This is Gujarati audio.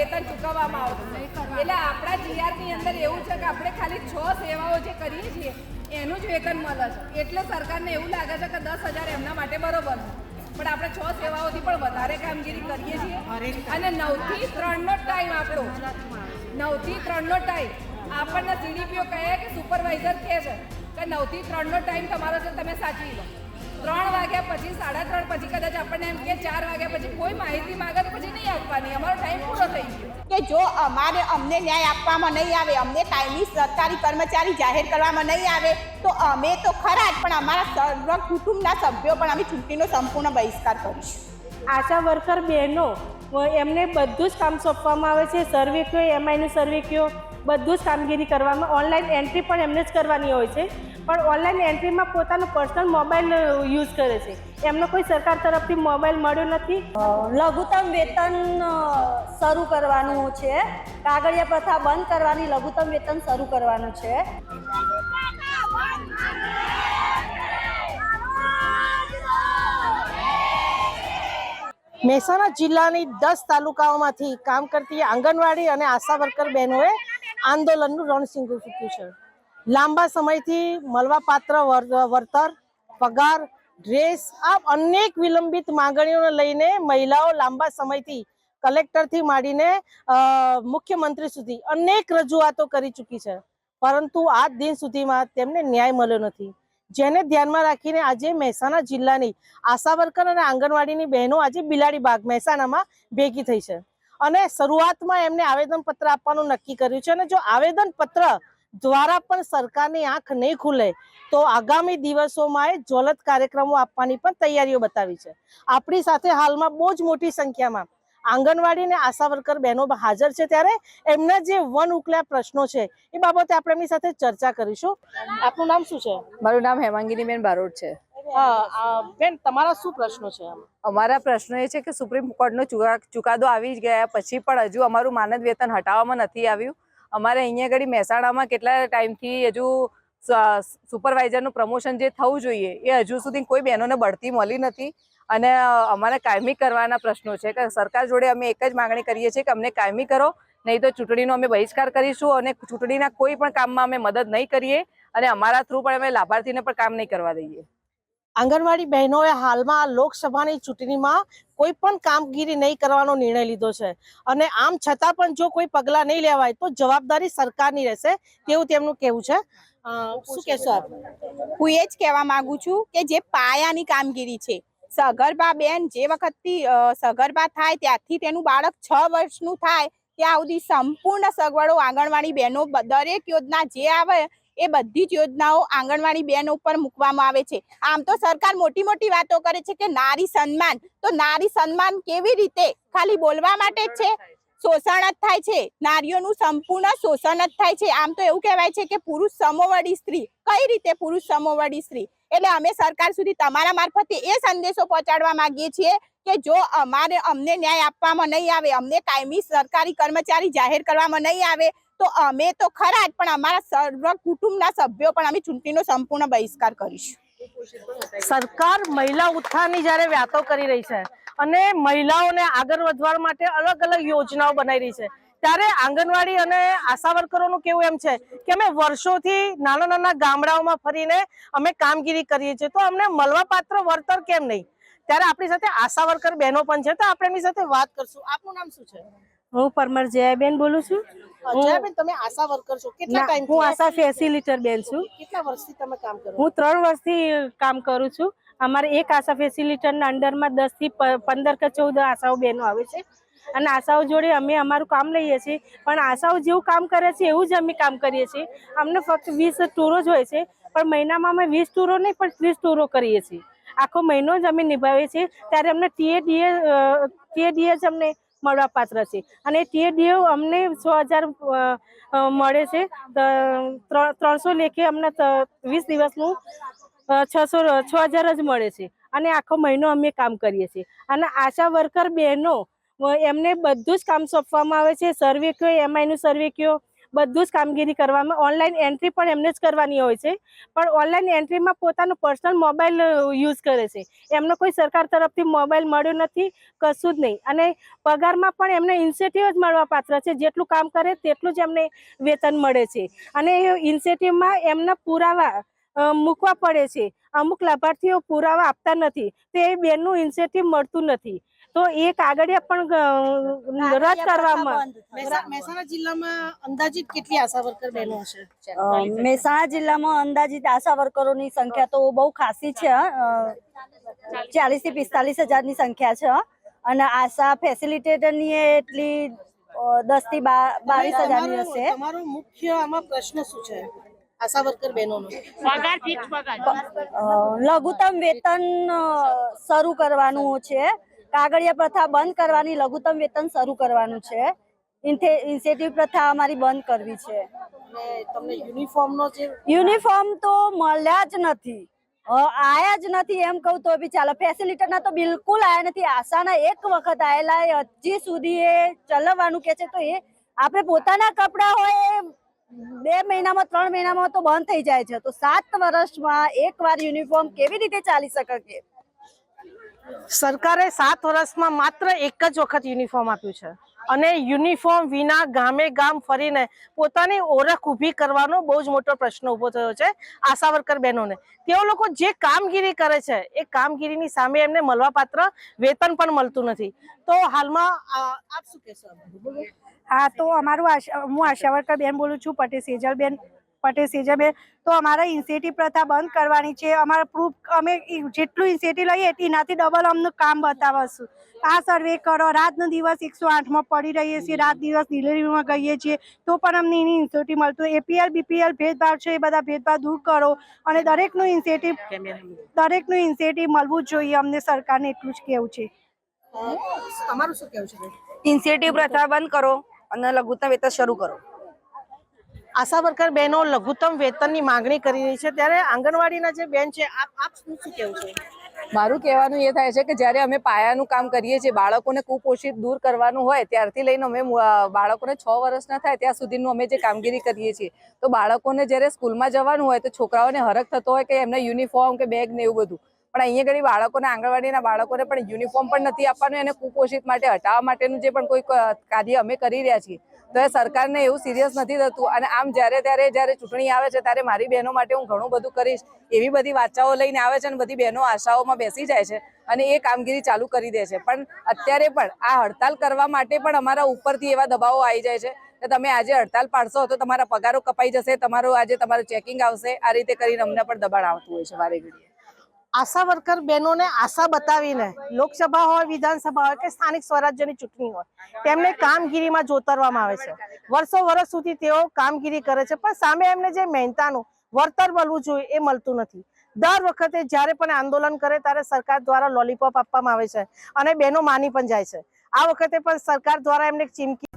વેતન ચૂકવવામાં આવતું એટલે આપણા જીઆરની અંદર એવું છે કે આપણે ખાલી છ સેવાઓ જે કરીએ છીએ, એનું જ વેતન મળે છે. એટલે સરકારને એવું લાગે છે કે દસ હજાર એમના માટે બરોબર છે. પણ આપણે છ સેવાઓથી પણ વધારે કામગીરી કરીએ છીએ. અને નવથી ત્રણનો ટાઈમ આપણો. નવથી ત્રણનો ટાઈમ. આપણને સીડીપીઓ કહે કે સુપરવાઇઝર કહે છે કે નવથી ત્રણનો ટાઈમ તમારો છે, તમે સાચવી લો. ત્રણ વાગ્યા પછી સાડા ત્રણ પછી કદાચ આપણને એમ કે ચાર વાગ્યા પછી કોઈ માહિતી માગે તો પછી નહીં આપવાની. અમારો ટાઈમ પૂરો થઈ ગયો. કે જો અમારે અમને ન્યાય આપવામાં નહીં આવે અમને કાયમી સરકારી કર્મચારી જાહેર કરવામાં નહીં આવે તો અમે તો ખરા જ પણ અમારા સર્વ કુટુંબના સભ્યો પણ અમે ચૂંટણીનો સંપૂર્ણ બહિષ્કાર કરીશું. આશા વર્કર બહેનો એમને બધું જ કામ સોંપવામાં આવે છે. સર્વે કયો એમઆઈનું સર્વે કયો બધું જ કામગીરી કરવામાં ઓનલાઈન એન્ટ્રી પણ એમને જ કરવાની હોય છે. પણ ઓનલાઈન એન્ટ્રીમાં પોતાનો પર્સનલ મોબાઈલ યુઝ કરે છે. એમનો કોઈ સરકાર તરફથી મોબાઈલ મળ્યો નથી? લઘુત્તમ વેતન શરૂ કરવાનું છે. કાગળિયા પ્રથા બંધ કરવાની લઘુત્તમ વેતન શરૂ કરવાનું છે. મહેસાણા જિલ્લાની દસ તાલુકાઓમાંથી કામ કરતી આંગણવાડી અને આશા વર્કર બહેનોએ આંદોલનનું રણસિંગું ફૂક્યું છે. લાંબા સમયથી મળવાપાત્ર વળતર, પગાર, ડ્રેસ આ અનેક વિલંબિત માંગણીઓને લઈને મહિલાઓ લાંબા સમયથી કલેક્ટરથી માંડીને મુખ્યમંત્રી સુધી અનેક રજૂઆતો કરી ચૂકી છે. પરંતુ આજ દિન સુધીમાં તેમને ન્યાય મળ્યો નથી. જેને ધ્યાનમાં રાખીને આજે મહેસાણા જિલ્લાની આશા વર્કર અને આંગણવાડીની બહેનો આજે બિલાડી બાગ મહેસાણામાં ભેગી થઈ છે. અને શરૂઆતમાં એમને આવેદનપત્ર આપવાનું નક્કી કર્યું છે અને જો આવેદન પત્ર દ્વારા પણ સરકારની આંખ નહીં ખુલે તો આગામી દિવસોમાં એ જ્વલંત કાર્યક્રમો આપવાની પણ તૈયારીઓ બતાવી છે. આપણી સાથે હાલમાં બહુ જ મોટી સંખ્યામાં આંગણવાડી અને આશા વર્કર બહેનો હાજર છે ત્યારે એમના જે વન ઉકલ્યા પ્રશ્નો છે એ બાબતે આપણે એમની સાથે ચર્ચા કરીશું. આપનું નામ શું છે? મારું નામ હેમાંગીનીબેન બારોટ છે. બેન તમારા શું પ્રશ્નો છે અમારા પ્રશ્ન એ છે કે સુપ્રીમ કોર્ટનો ચુકા- ચુકાદો આવી ગયા પછી પણ હજુ અમારું માનદ વેતન હટાવવામાં નથી આવ્યું. અમારે અહીંયા આગળ મહેસાણામાં કેટલા ટાઈમથી હજુ સુપરવાઇઝરનું પ્રમોશન જે થવું જોઈએ એ હજુ સુધી કોઈ બહેનોને બઢતી મળી નથી. અને અમારે કાયમી કરવાના પ્રશ્નો છે કે સરકાર જોડે અમે એક જ માંગણી કરીએ છીએ કે અમને કાયમી કરો, નહીં તો ચૂંટણીનો અમે બહિષ્કાર કરીશું અને ચૂંટણીના કોઈ પણ કામમાં અમે મદદ નહીં કરીએ અને અમારા થ્રુ પણ અમે લાભાર્થીને પણ કામ નહીં કરવા દઈએ. આંગણવાડી બહેનોએ હાલમાં લોકસભાની ચૂંટણીમાં કોઈ પણ કામગીરી નહીં કરવાનો નિર્ણય લીધો છે. અને આમ છતાં પણ જો કોઈ પગલાં નહીં લેવાય તો જવાબદારી સરકારની રહેશે તેવું તેમનું કહેવું છે. શું કહેશો આપ? હું એ જ કહેવા માંગુ છું કે જે પાયાની કામગીરી છે, સગર્ભા બેન જે વખતથી સગર્ભા થાય ત્યારથી તેનું બાળક છ વર્ષનું થાય, ત્યાં સુધી સંપૂર્ણ સગવડો આંગણવાડી બહેનો દરેક યોજના જે આવે એ બધી જ યોજનાઓ આંગણવાડી બેન ઉપર મૂકવામાં આવે છે. આમ તો સરકાર મોટી મોટી વાતો કરે છે કે નારી સન્માન. તો નારી સન્માન કેવી રીતે? ખાલી બોલવા માટે જ છે? શોષણ જ થાય છે. નારીઓનું સંપૂર્ણ શોષણ જ થાય છે. આમ તો એવું કહેવાય છે કે પુરુષ સમોવડી સ્ત્રી. કઈ રીતે પુરુષ સમોવડી સ્ત્રી? એટલે અમે સરકાર સુધી તમારા મારફતે એ સંદેશો પહોંચાડવા માંગીએ છીએ કે જો અમારે અમને ન્યાય આપવામાં નહીં આવે, અમને કાયમી સરકારી કર્મચારી જાહેર કરવામાં નહીં આવે તો અમે તો ખરા જ, પણ અમારા સર્વ કુટુંબના સભ્યો પણ અમે ચૂંટણીનો સંપૂર્ણ બહિષ્કાર કરીશું. સરકાર મહિલા ઉત્થાનની જ્યારે વાતો કરી રહી છે અને મહિલાઓને આગળ વધવા માટે અલગ અલગ યોજનાઓ બનાવી રહી છે, ત્યારે આંગણવાડી અને આશા વર્કરોનું કેવું એમ છે કે અમે વર્ષોથી નાના નાના ગામડાઓમાં ફરીને અમે કામગીરી કરીએ છીએ, તો અમને મળવાપાત્ર વળતર કેમ નહીં? ત્યારે આપણી સાથે આશા વર્કર બહેનો પણ છે, તો આપણે એમની સાથે વાત કરશું. આપનું નામ શું છે? હું પરમર જયાબેન બોલું છું. જયાબેન તમે આશા વર્કર છો. કેટલા ટાઈમ હું આશા ફેસિલિટર બેન છું. કેટલા વર્ષથી તમે કામ કરો? હું ત્રણ વર્ષથી કામ કરું છું. અમારે એક આશા ફેસિલિટરના અંડરમાં દસથી પંદર કે ચૌદ આશાઓ બેનો આવે છે. અને આશાઓ જોડે અમે અમારું કામ લઈએ છીએ. પણ આશાઓ જેવું કામ કરે છે એવું જ અમે કામ કરીએ છીએ. અમને ફક્ત વીસ ટૂરો જ હોય છે. પણ મહિનામાં અમે વીસ ટૂરો નહીં પણ ત્રીસ ટૂરો કરીએ છીએ. આખો મહિનો જ અમે નિભાવીએ છીએ. ત્યારે અમને ટીએડીએ ટીએડીએ જ અમને મળવાપાત્ર છે. અને તે દેવ અમને સો હજાર મળે છે. ત્રણસો લેખે અમને વીસ દિવસનું છસો, છ હજાર જ મળે છે. અને આખો મહિનો અમે કામ કરીએ છીએ. અને આશા વર્કર બહેનો એમને બધું જ કામ સોંપવામાં આવે છે. સર્વે કયો, એમઆઈનું સર્વે કયો બધું જ કામગીરી કરવામાં ઓનલાઈન એન્ટ્રી પણ એમને જ કરવાની હોય છે. પણ ઓનલાઈન એન્ટ્રીમાં પોતાનો પર્સનલ મોબાઈલ યુઝ કરે છે. એમને કોઈ સરકાર તરફથી મોબાઈલ મળ્યો નથી, કશું જ નહીં. અને પગારમાં પણ એમને ઇન્સેન્ટિવ જ મળવા પાત્ર છે. જેટલું કામ કરે તેટલું જ એમને વેતન મળે છે. અને એ ઇન્સેન્ટિવમાં એમના પુરાવા મૂકવા પડે છે. અમુક લાભાર્થીઓ પુરાવા આપતા નથી. તો બેનનું ઇન્સેન્ટિવ મળતું નથી. તો એ કાગળિયા પણ રદ કરવામાં મહેસાણા જિલ્લામાં અંદાજિત કેટલી આશા વર્કર બહેનો હશે? મહેસાણા જિલ્લામાં અંદાજિત આશા વર્કરોની સંખ્યા તો બહુ ખાસી છે ચાલીસથી પિસ્તાલીસ હજારની સંખ્યા છે અને આશા ફેસિલિટેટરની એટલી દસથી બા- બાવીસ હજારની હશે. તમારો મુખ્ય આમાં પ્રશ્ન શું છે? આશા વર્કર બહેનોનો. અ, લઘુત્તમ વેતન શરૂ કરવાનું છે. કાગળિયા પ્રથા બંધ કરવાની લઘુત્તમ વેતન શરૂ કરવાનું છે. ઇન્સેન્ટિવ પ્રથા અમારી બંધ કરવી છે. તમને યુનિફોર્મનો જે યુનિફોર્મ તો મળ્યા જ નથી. આયા જ નથી એમ કહું તો બી ચાલે. ફેસિલિટીના તો બિલકુલ આયા નથી. આશાના એક વખત આયેલા હજી સુધી એ ચલાવવાનું કે છે તો એ આપણે પોતાના કપડા હોય બે મહિનામાં ત્રણ મહિનામાં તો બંધ થઈ જાય છે. તો સાત વર્ષમાં એક વાર યુનિફોર્મ કેવી રીતે ચાલી શકે? સરકારે સાત વર્ષમાં માત્ર એક જ વખત યુનિફોર્મ આપ્યું છે. અને યુનિફોર્મ વિના ગામે ગામ ફરીને પોતાની ઓળખ ઊભી કરવાનો બહુ જ મોટો પ્રશ્ન ઊભો થયો છે આશા વર્કર બહેનોને. તેઓ લોકો જે કામગીરી કરે છે, એ કામગીરીની સામે એમને મળવાપાત્ર વેતન પણ મળતું નથી. તો હાલમાં આપ શું કહેશો? હા, તો અમારું આશા, હું આશા વર્કર બેન બોલું છું, પટેલ સેજલબેન પટેલ સેજલબેન. તો અમારે ઇન્સેટી પ્રથા બંધ કરવાની છે. અમારે પ્રૂફ અમે જેટલું ઇન્સેટી લઈએ એનાથી ડબલ અમનું કામ બતાવશું. આ સર્વે કરો. રાતનો દિવસ એકસો આઠમાં પડી રહીએ છીએ. રાત દિવસ ડિલિવરીમાં ગઈએ છીએ. તો પણ અમને એની ઇન્સેટી મળતું. એપીએલ બીપીએલ ભેદભાવ છે. એ બધા ભેદભાવ દૂર કરો. અને દરેકનું ઇન્સેટિવ દરેકનું ઇન્સેટિવ મળવું જ જોઈએ. અમને સરકારને એટલું જ કહેવું છે. તમારું શું કહેવું છે? ઇન્સેટિવ પ્રથા બંધ કરો અને લઘુત્તમ વેતન શરૂ કરો. આશા વર્કર બહેનો લઘુત્તમ વેતનની માંગણી કરી રહી છે. ત્યારે આંગણવાડીના જે બેન છે, આપ આપ શું શું કહેવું છે? મારું કહેવાનું એ થાય છે કે જ્યારે અમે પાયાનું કામ કરીએ છીએ, બાળકોને કુપોષિત દૂર કરવાનું હોય, ત્યારથી લઈને અમે બાળકોને છ વર્ષના થાય, ત્યાં સુધીનું અમે જે કામગીરી કરીએ છીએ. તો બાળકોને જ્યારે સ્કૂલમાં જવાનું હોય, તો છોકરાઓને હરખ થતો હોય કે એમને યુનિફોર્મ કે બેગ ને એવું બધું. પણ અહીંયા ઘડી બાળકોને, આંગણવાડીના બાળકોને પણ યુનિફોર્મ પણ નથી આપવાનું અને કુપોષિત માટે, હટાવવા માટેનું જે પણ કોઈ કાર્ય અમે કરી રહ્યા છીએ. તો એ સરકારને એવું સિરિયસ નથી થતું. અને આમ જ્યારે ત્યારે જ્યારે ચૂંટણી આવે છે, ત્યારે મારી બહેનો માટે હું ઘણું બધું કરીશ. એવી બધી વાચાઓ લઈને આવે છે અને બધી બહેનો આશાઓમાં બેસી જાય છે અને એ કામગીરી ચાલુ કરી દે છે. પણ અત્યારે પણ આ હડતાલ કરવા માટે પણ અમારા ઉપરથી એવા દબાવો આવી જાય છે કે તમે આજે હડતાલ પાડશો તો તમારા પગારો કપાઈ જશે, તમારું આજે તમારું ચેકિંગ આવશે. આ રીતે કરીને અમને પણ દબાણ આવતું હોય છે વારે ઘડીએ. આશા વર્કર બહેનોને આશા બતાવીને લોકસભા હોય, વિધાનસભા હોય કે સ્થાનિક સ્વરાજ્યની ચૂંટણી હોય, તેમને કામગીરીમાં જોતરવામાં આવે છે. વર્ષો વર્ષ સુધી તેઓ કામગીરી કરે છે, પણ સામે એમને જે મહેનતાનું વળતર મળવું જોઈએ એ મળતું નથી. દર વખતે જ્યારે પણ આંદોલન કરે ત્યારે સરકાર દ્વારા લોલીપોપ આપવામાં આવે છે અને બહેનો માની પણ જાય છે. આ વખતે પણ સરકાર દ્વારા એમને ચીમકી